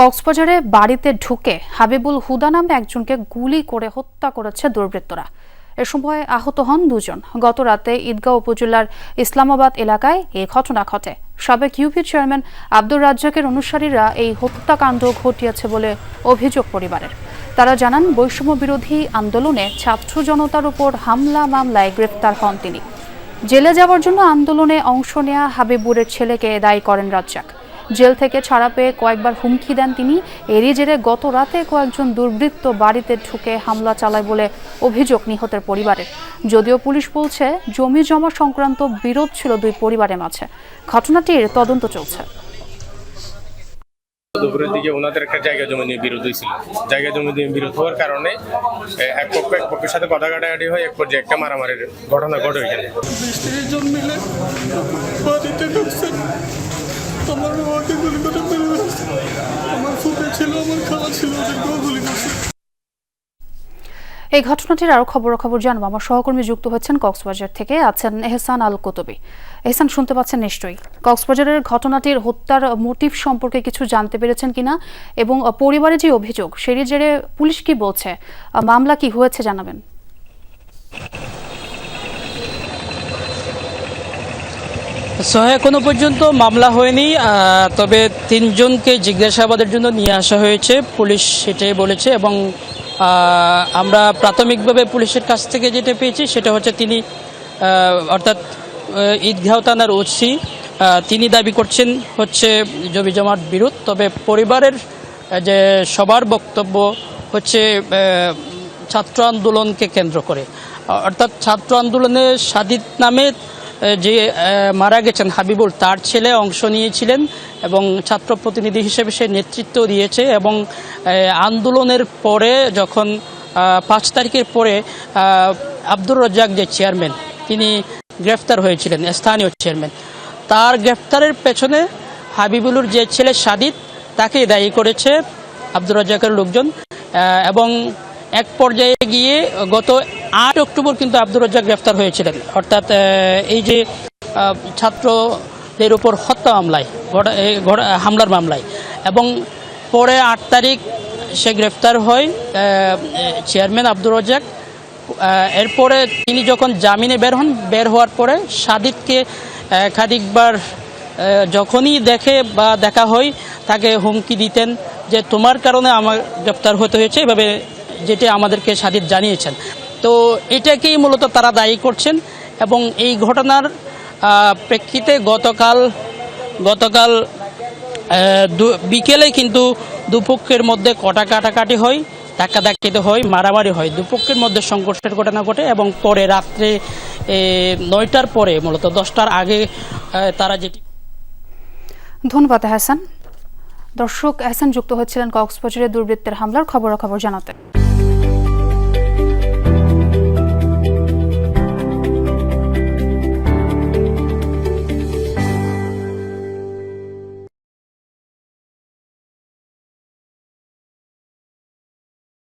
কক্সবাজারে বাড়িতে ঢুকে হাবিবুল হুদা নামে একজনকে গুলি করে হত্যা করেছে দুর্বৃত্তরা। এ সময় আহত হন দুজন। গত রাতে ঈদগাঁও উপজেলার ইসলামাবাদ এলাকায় এ ঘটনা ঘটে। সাবেক ইউপি চেয়ারম্যান আব্দুর রাজ্জাকের অনুসারীরা এই হত্যাকাণ্ড ঘটিয়েছে বলে অভিযোগ পরিবারের। তারা জানান, বৈষম্য বিরোধী আন্দোলনে ছাত্র জনতার উপর হামলা মামলায় গ্রেপ্তার হন তিনি। জেলে যাওয়ার জন্য আন্দোলনে অংশ নেয়া হাবিবুরের ছেলেকে দায়ী করেন রাজ্জাক। জেল থেকে ছাড়া পেয়ে কয়েকবার হুমকি দেন তিনি। এরই জেরে গত রাতে কয়েকজন দুর্বৃত্ত বাড়িতে ঢুকে হামলা চালায় বলে অভিযোগ নিহতের পরিবারের। যদিও পুলিশ বলছে জমি জমা সংক্রান্ত বিরোধ ছিল দুই পরিবারের মাঝে। ঘটনাটির তদন্ত চলছে। দুপুরের দিকে ওনাদের একটা জায়গা জমি নিয়ে বিরোধ হয়েছিল। জায়গা জমি নিয়ে বিরোধ হওয়ার কারণে এক পক্ষ এক পক্ষের সাথে কথা কাটাকাটি হয় এক পর্যায়ে একটা মারামারির ঘটনা ঘটে ওইখানে। বিশ জন মিলে বাড়িতে ঢুকছে আমার মেরে আমার ছিল, আমার খালা ছিল গুলি এই ঘটনাটির আরও খবরাখবর জানব। আমার সহকর্মী যুক্ত হচ্ছেন কক্সবাজার থেকে আছেন এহসান আল কোতবি এহসান, শুনতে পাচ্ছেন নিশ্চয়ই? কক্সবাজারের ঘটনাটির হত্যার মোটিভ সম্পর্কে কিছু জানতে পেরেছেন কিনা? এবং পরিবারের যে অভিযোগ সেই জেরে পুলিশ কি বলছে? মামলা কি হয়েছে, জানাবেন। এখনও পর্যন্ত মামলা হয়নি তবে তিনজনকে জিজ্ঞাসাবাদের জন্য নিয়ে আসা হয়েছে। পুলিশ সেটাই বলেছে এবং আমরা প্রাথমিকভাবে পুলিশের কাছ থেকে যেটা পেয়েছি সেটা হচ্ছে তিনি অর্থাৎ ঈদগাঁও থানার ওসি তিনি দাবি করছেন হচ্ছে জমি জমার বিরোধ। তবে পরিবারের যে সবার বক্তব্য হচ্ছে ছাত্র আন্দোলনকে কেন্দ্র করে। অর্থাৎ ছাত্র আন্দোলনে সাদিদ নামে যে মারা গেছেন হাবিবুল, তার ছেলে অংশ নিয়েছিলেন এবং ছাত্র প্রতিনিধি হিসেবে সে নেতৃত্ব দিয়েছে এবং আন্দোলনের পরে যখন পাঁচ তারিখের পরে আব্দুর রাজ্জাক যে চেয়ারম্যান, তিনি গ্রেফতার হয়েছিলেন, স্থানীয় চেয়ারম্যান। তার গ্রেফতারের পেছনে হাবিবুলুর যে ছেলে সাদিত তাকে দায়ী করেছে আব্দুর রাজ্জাকের লোকজন। এবং এক পর্যায়ে গিয়ে গত আট অক্টোবর কিন্তু আব্দুর রাজ্জাক গ্রেফতার হয়েছিলেন। অর্থাৎ এই যে ছাত্রদের উপর হত্যা মামলায় হামলার মামলায়। এবং পরে আট তারিখ সে গ্রেফতার হয় চেয়ারম্যান আব্দুর রাজ্জাক। এরপরে তিনি যখন জামিনে বের হন বের হওয়ার পরে সাদিদকে আহ, খানিকবার যখনই দেখে বা দেখা হয় তাকে হুমকি দিতেন যে তোমার কারণে আমার গ্রেপ্তার হতে হয়েছে। এভাবে যেটি আমাদেরকে সাদিদ জানিয়েছেন। এটাকেই মূলত তারা দায়ী করছেন এবং এই ঘটনার প্রেক্ষিতে গতকাল গতকাল বিকেলে কিন্তু দুপক্ষের মধ্যে কটা কাটাকাটি হয় ধাক্কা ধাক্কিতে হয়, মারামারি হয়। দুপক্ষের মধ্যে সংঘর্ষের ঘটনা ঘটে এবং পরে রাত্রে নয়টার পরে, মূলত দশটার আগে তারা যেটি ধন্যবাদ হাসান দর্শক হাসান যুক্ত হচ্ছিলেন কক্সবাজারে দুর্বৃত্তের হামলার খবরাখবর জানাতে।